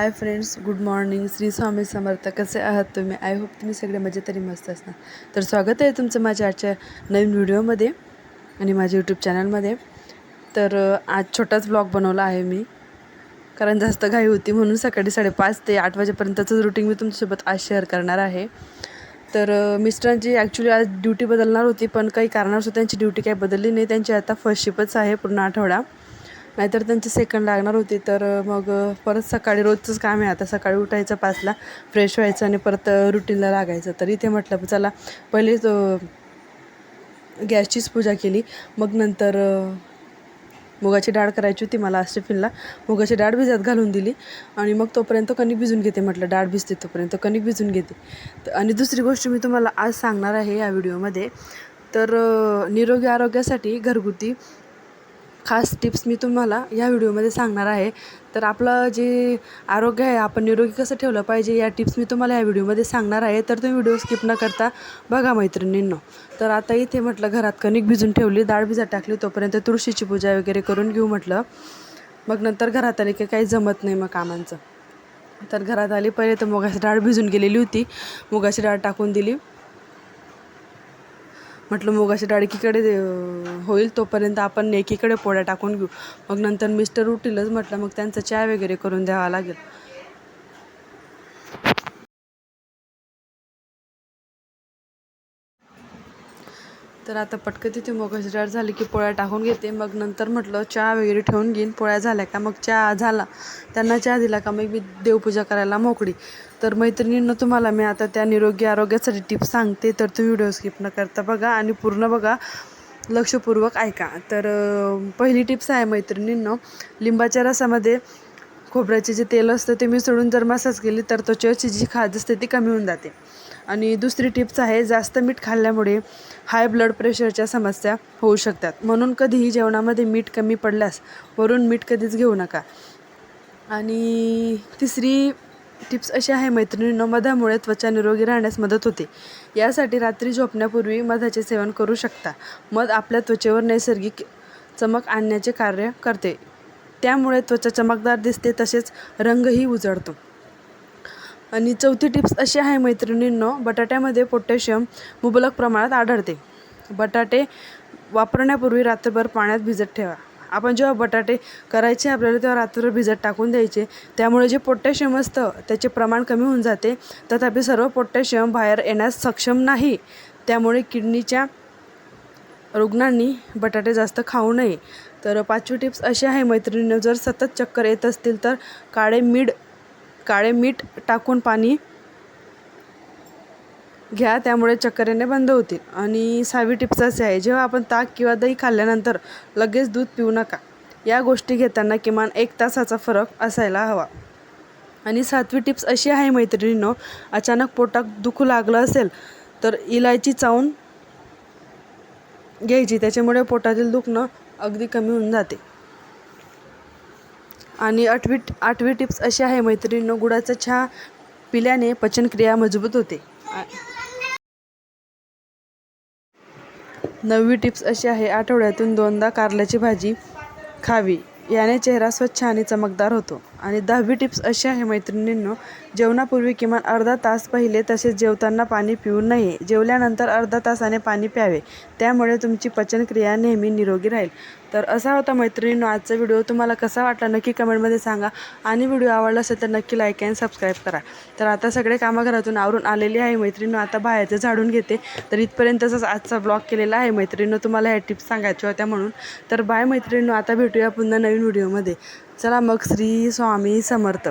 Hi friends good morning Shri Swami Samarth. कसे आहात तुम्ही? आय होप तुम्ही सगळे मजे तरी मस्त असणार. तर स्वागत आहे तुमचं माझ्या आजच्या नवीन व्हिडिओमध्ये आणि माझ्या यूट्यूब चॅनलमध्ये तर आज छोटाच ब्लॉग बनवला आहे मी. कारण जास्त घाई होती म्हणून सकाळी साडेपाच ते आठ वाजेपर्यंतचं रुटीन मी तुमच्यासोबत आज शेअर करणार आहे. तर मिस्टरांची ॲक्च्युली आज ड्युटी बदलणार होती पण काही कारणास्तव त्यांची ड्युटी काही बदलली नाही. त्यांची आता फर्स्ट शिपच आहे पूर्ण आठवडा. नाहीतर त्यांची सेकंड लागणार होती तर मग परत सकाळी रोजचंच काम आहे. आता सकाळी उठायचं पाचला फ्रेश व्हायचं आणि परत रुटीनला लागायचं. तर इथे म्हटलं चला पहिले गॅसचीच पूजा केली. मग नंतर मुगाची डाळ करायची होती मला आज टिफिनला मुगाची डाळ भिजत घालून दिली. आणि मग तोपर्यंत कणिक भिजून घेते म्हटलं. डाळ भिजते तोपर्यंत कणिक भिजून घेते. आणि दुसरी गोष्ट मी तुम्हाला आज सांगणार आहे या व्हिडिओमध्ये तर निरोगी आरोग्यासाठी घरगुती खास टिप्स मी तुम्हाला या व्हिडिओमध्ये सांगणार आहे. तर आपलं जे आरोग्य आहे आपण निरोगी कसं ठेवलं पाहिजे या टिप्स मी तुम्हाला या व्हिडिओमध्ये सांगणार आहे. तर तुम्ही व्हिडिओ स्किप न करता बघा मैत्रिणींनो. तर आता इथे म्हटलं घरात कणिक भिजून ठेवली डाळ भिजत टाकली तोपर्यंत तुळशीची पूजा वगैरे करून घेऊ म्हटलं. मग नंतर घरात आले की काही जमत नाही मग कामांचं. तर घरात आली पहिले तर मुगाची डाळ भिजून गेलेली होती. मुगाची डाळ टाकून दिली. म्हटलं मुगाची डाळ एकीकडे होईल तोपर्यंत आपण एकीकडे पोळ्या टाकून घेऊ. मग नंतर मिस्टर उठीलच म्हटलं मग त्यांचा चहा वगैरे करून द्यावा लागेल. तर आता पटकन तिथे मुगाची डाळ झाली की पोळ्या टाकून घेते. मग नंतर म्हटलं चहा वगैरे ठेवून घेईन. पोळ्या झाल्या का? मग चहा झाला. त्यांना चहा दिला का? मग मी देवपूजा करायला मोकळी. तर मैत्रिणींना तुम्हाला मी आता त्या निरोगी आरोग्यासाठी टिप्स सांगते. तर तुम्ही व्हिडिओ स्किप न करता बघा आणि पूर्ण बघा. लक्षपूर्वक ऐका. तर पहिली टिप्स आहे मैत्रिणींनो लिंबाच्या रसामध्ये खोबऱ्याचे जे तेल असतं ते मिसळून जर मसाज केली तर त्वचेची जी खाज असते ती कमी होऊन जाते. आणि दुसरी टिप्स आहे जास्त मीठ खाल्ल्यामुळे हाय ब्लड प्रेशरच्या समस्या होऊ शकतात. म्हणून कधीही जेवणामध्ये मीठ कमी पडल्यास वरून मीठ कधीच घेऊ नका. आणि तिसरी टिप्स अशी आहे मैत्रिणींनो मधामुळे त्वचा निरोगी राहण्यास मदत होते. यासाठी रात्री झोपण्यापूर्वी मधाचे सेवन करू शकता. मध आपल्या त्वचेवर नैसर्गिक चमक आणण्याचे कार्य करते. त्यामुळे त्वचा चमकदार दिसते तसेच रंगही उजळतो. आणि चौथी टिप्स अशी आहे मैत्रिणींनो बटाट्यामध्ये पोटॅशियम मुबलक प्रमाणात आढळते. बटाटे वापरण्यापूर्वी रात्रभर पाण्यात भिजत ठेवा. आपण जेव्हा बटाटे करायचे आपल्याला तेव्हा रात्रभर भिजत टाकून द्यायचे. त्यामुळे जे पोटॅशियम असतं त्याचे प्रमाण कमी होऊन जाते. तथापि सर्व पोटॅशियम बाहेर येण्यास सक्षम नाही. त्यामुळे किडनीच्या रुग्णांनी बटाटे जास्त खाऊ नये. तर पाचवी टिप्स अशी आहे मैत्रिणीनं जर सतत चक्कर येत असतील तर काळे मीठ काळे मीठ टाकून पाणी घ्या त्यामुळे चक्कर येणे बंद होतील. आणि सहावी टिप्स असे आहे जेव्हा आपण ताक किंवा दही खाल्ल्यानंतर लगेच दूध पिऊ नका. या गोष्टी घेताना किमान एक तासाचा फरक असायला हवा. आणि सातवी टिप्स अशी आहे मैत्रिणीनं अचानक पोटात दुखू लागलं असेल तर इलायची चावून घ्यायची. त्याच्यामुळे पोटातील दुखणं अगदी कमी होऊन जाते. आणि आठवी आठवी टिप्स अशी आहे मैत्रिणीनं गुळाचा चहा पिल्याने पचनक्रिया मजबूत होते. आ- नववी टिप्स अशी आहे आठवड्यातून दोनदा कारल्याची भाजी खावी. याने चेहरा स्वच्छ आणि चमकदार होतो. आणि दहावी टिप्स अशी आहे मैत्रिणींनो जेवणापूर्वी किमान अर्धा तास पहिले तसेच जेवताना पाणी पिऊ नये. जेवल्यानंतर अर्धा तासाने पाणी प्यावे. त्यामुळे तुमची पचनक्रिया नेहमी निरोगी राहील. तर असा होता मैत्रिणींनो आजचा व्हिडिओ. तुम्हाला कसा वाटला नक्की कमेंटमध्ये सांगा. आणि व्हिडिओ आवडला असेल तर नक्की लाईक आणि सबस्क्राईब करा. तर आता सगळे कामाघरातून आवरून आलेली आहे मैत्रिणींनो. आता बाहेरचं झाडून घेते. तर इथपर्यंतच आजचा ब्लॉग केलेला आहे मैत्रिणींनो. तुम्हाला ह्या टिप्स सांगायच्या होत्या म्हणून. तर बाय मैत्रिणींनो. आता भेटूया पुन्हा नवीन व्हिडिओमध्ये. चला मग श्री स्वामी समर्थ.